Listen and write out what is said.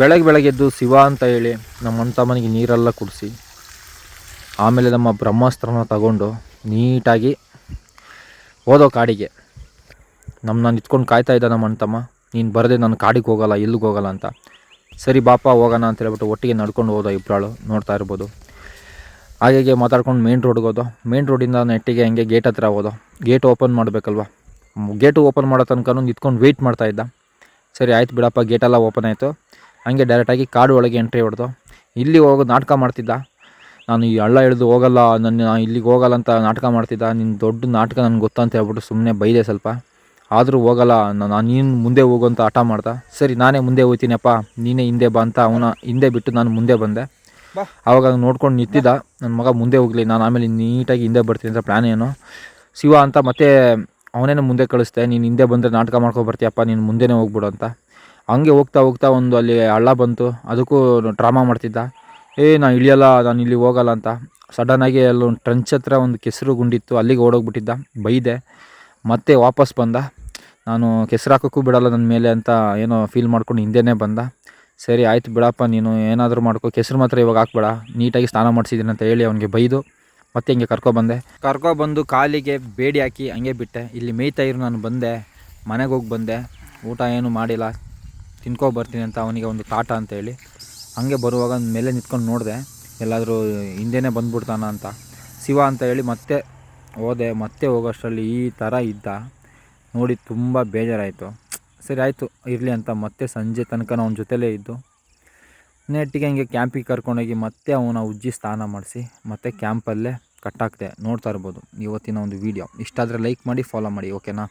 ಬೆಳಗ್ಗೆ ಬೆಳಗ್ಗೆ ಎದ್ದು ಶಿವ ಅಂತ ಹೇಳಿ ನಮ್ಮ ಅಣ್ತಮ್ಮನಿಗೆ ನೀರೆಲ್ಲ ಕುಡಿಸಿ, ಆಮೇಲೆ ನಮ್ಮ ಬ್ರಹ್ಮಾಸ್ತ್ರನ ತಗೊಂಡು ನೀಟಾಗಿ ಹೋದೋ ಕಾಡಿಗೆ. ನಮ್ಮನ್ನ ನಿಂತ್ಕೊಂಡು ಕಾಯ್ತಾ ಇದ್ದ ನಮ್ಮ ಅಣ್ತಮ್ಮ ನೀನು ಬರದೆ ನಾನು ಕಾಡಿಗೆ ಹೋಗಲ್ಲ, ಎಲ್ಲಿಗೆ ಹೋಗಲ್ಲ ಅಂತ. ಸರಿ ಬಾಪ, ಹೋಗೋಣ ಅಂತ ಹೇಳ್ಬಿಟ್ಟು ಒಟ್ಟಿಗೆ ನಡ್ಕೊಂಡು ಹೋದೋ ಇಬ್ಬರಾಳು ನೋಡ್ತಾ ಇರ್ಬೋದು. ಹಾಗೆ ಮಾತಾಡ್ಕೊಂಡು ಮೇನ್ ರೋಡ್ಗೆ ಹೋದೋ ಮೇನ್ ರೋಡಿಂದ ನೆಟ್ಟಿಗೆ ಹಂಗೆ ಗೇಟ್ ಹತ್ರ ಹೋದೋ. ಗೇಟ್ ಓಪನ್ ಮಾಡಬೇಕಲ್ವ? ಗೇಟು ಓಪನ್ ಮಾಡೋ ತನಕ ನಿಂತ್ಕೊಂಡು ವೆಯ್ಟ್ ಮಾಡ್ತಾ ಇದ್ದ. ಸರಿ, ಆಯ್ತು ಬಿಡಪ್ಪ ಗೇಟೆಲ್ಲ ಓಪನ್ ಆಯಿತು. ಹಂಗೆ ಡೈರೆಕ್ಟಾಗಿ ಕಾಡು ಒಳಗೆ ಎಂಟ್ರಿ ಹೊಡೆದು ಇಲ್ಲಿ ಹೋಗೋದು ನಾಟಕ ಮಾಡ್ತಿದ್ದ. ನಾನು ಈ ಹಳ್ಳ ಇಳಿದು ಹೋಗಲ್ಲ ನನ್ನ ನಾನು ಇಲ್ಲಿಗೆ ಹೋಗಲ್ಲ ಅಂತ ನಾಟಕ ಮಾಡ್ತಿದ್ದ. ನಿನ್ನ ದೊಡ್ಡ ನಾಟಕ ನನಗೆ ಗೊತ್ತಂತ ಹೇಳ್ಬಿಟ್ಟು ಸುಮ್ಮನೆ ಬೈದೆ ಸ್ವಲ್ಪ. ಆದರೂ ಹೋಗಲ್ಲ ನಾನು ನೀನು ಮುಂದೆ ಹೋಗು ಅಂತ ಹಠ ಮಾಡ್ದ. ಸರಿ ನಾನೇ ಮುಂದೆ ಹೋಗ್ತೀನಪ್ಪ ನೀನೇ ಹಿಂದೆ ಬಾ ಅಂತ ಅವನ ಹಿಂದೆ ಬಿಟ್ಟು ನಾನು ಮುಂದೆ ಬಂದೆ. ಆವಾಗ ಆವಾಗ ನೋಡ್ಕೊಂಡು ನಿಂತಿದ್ದ. ನನ್ನ ಮಗ ಮುಂದೆ ಹೋಗಲಿ ನಾನು ಆಮೇಲೆ ನೀಟಾಗಿ ಹಿಂದೆ ಬರ್ತೀನಿ ಅಂತ ಪ್ಲ್ಯಾನ್ ಏನು. ಶಿವ ಅಂತ ಮತ್ತೆ ಅವನೇನು ಮುಂದೆ ಕಳಿಸ್ದೆ ನೀನು ಹಿಂದೆ ಬಂದರೆ ನಾಟಕ ಮಾಡ್ಕೊ ಬರ್ತೀಯಪ್ಪ ನೀನು ಮುಂದೆನೇ ಹೋಗ್ಬಿಡು ಅಂತ. ಹಂಗೆ ಹೋಗ್ತಾ ಹೋಗ್ತಾ ಒಂದು ಅಲ್ಲಿ ಹಳ್ಳ ಬಂತು. ಅದಕ್ಕೂ ಡ್ರಾಮಾ ಮಾಡ್ತಿದ್ದ. ಏ, ನಾನು ಇಳಿಯಲ್ಲ, ನಾನು ಇಲ್ಲಿ ಹೋಗಲ್ಲ ಅಂತ. ಸಡನ್ನಾಗಿ ಅಲ್ಲೊಂದು ಟ್ರಂಚ್ ಹತ್ರ ಒಂದು ಕೆಸರು ಗುಂಡಿತ್ತು. ಅಲ್ಲಿಗೆ ಓಡೋಗ್ಬಿಟ್ಟಿದ್ದ. ಬೈದೆ. ಮತ್ತೆ ವಾಪಸ್ ಬಂದ. ನಾನು ಕೆಸರು ಹಾಕೋಕ್ಕೂ ಬಿಡಲ್ಲ ನನ್ನ ಮೇಲೆ ಅಂತ ಏನೋ ಫೀಲ್ ಮಾಡ್ಕೊಂಡು ಹಿಂದೆನೇ ಬಂದ. ಸರಿ, ಆಯ್ತು ಬಿಡಪ್ಪ, ನೀನು ಏನಾದರೂ ಮಾಡ್ಕೊ. ಕೆಸರು ಮಾತ್ರ ಇವಾಗ ಹಾಕ್ಬೇಡ. ನೀಟಾಗಿ ಸ್ನಾನ ಮಾಡಿಸಿದ್ದೀನಿ ಅಂತ ಹೇಳಿ ಅವನಿಗೆ ಬೈದು ಮತ್ತೆ ಹಿಂಗೆ ಕರ್ಕೊಬಂದೆ ಕರ್ಕೊಬಂದು ಕಾಲಿಗೆ ಬೇಡಿ ಹಾಕಿ ಹಂಗೆ ಬಿಟ್ಟೆ. ಇಲ್ಲಿ ಮೇಯ್ತಾ ಇರು, ನಾನು ಬಂದೆ. ಮನೆಗೆ ಹೋಗಿ ಬಂದೆ. ಊಟ ಏನು ಮಾಡಿಲ್ಲ. ತಿನ್ಕೊ ಬರ್ತೀನಿ ಅಂತ ಅವನಿಗೆ ಒಂದು ಕಾಟ ಅಂತ ಹೇಳಿ. ಹಂಗೆ ಬರುವಾಗ ಮೇಲೆ ನಿಂತ್ಕೊಂಡು ನೋಡಿದೆ, ಎಲ್ಲಾದರೂ ಹಿಂದೆನೇ ಬಂದ್ಬಿಡ್ತಾನ ಅಂತ. ಶಿವ ಅಂತ ಹೇಳಿ ಮತ್ತೆ ಹೋದೆ, ಮತ್ತೆ ಹೋಗೋಷ್ಟರಲ್ಲಿ ಈ ಥರ ಇದ್ದ. ನೋಡಿ ತುಂಬ ಬೇಜಾರಾಯಿತು. ಸರಿ ಆಯಿತು, ಇರಲಿ ಅಂತ ಮತ್ತೆ ಸಂಜೆ ತನಕ ಅವನ ಜೊತೆಲೇ ಇದ್ದು, ನೆಟ್ಟಿಗೆ ಹಿಂಗೆ ಕ್ಯಾಂಪಿಗೆ ಕರ್ಕೊಂಡೋಗಿ ಮತ್ತೆ ಅವನ ಉಜ್ಜಿ ಸ್ನಾನ ಮಾಡಿಸಿ, ಮತ್ತೆ ಕ್ಯಾಂಪಲ್ಲೇ ಕಟ್ಟಾಕ್ತೆ ನೋಡ್ತಾ ಇರ್ಬೋದು ಇವತ್ತಿನ ಒಂದು ವೀಡಿಯೋ ಇಷ್ಟ ಆದರೆ ಲೈಕ್ ಮಾಡಿ ಫಾಲೋ ಮಾಡಿ ಓಕೆನಾ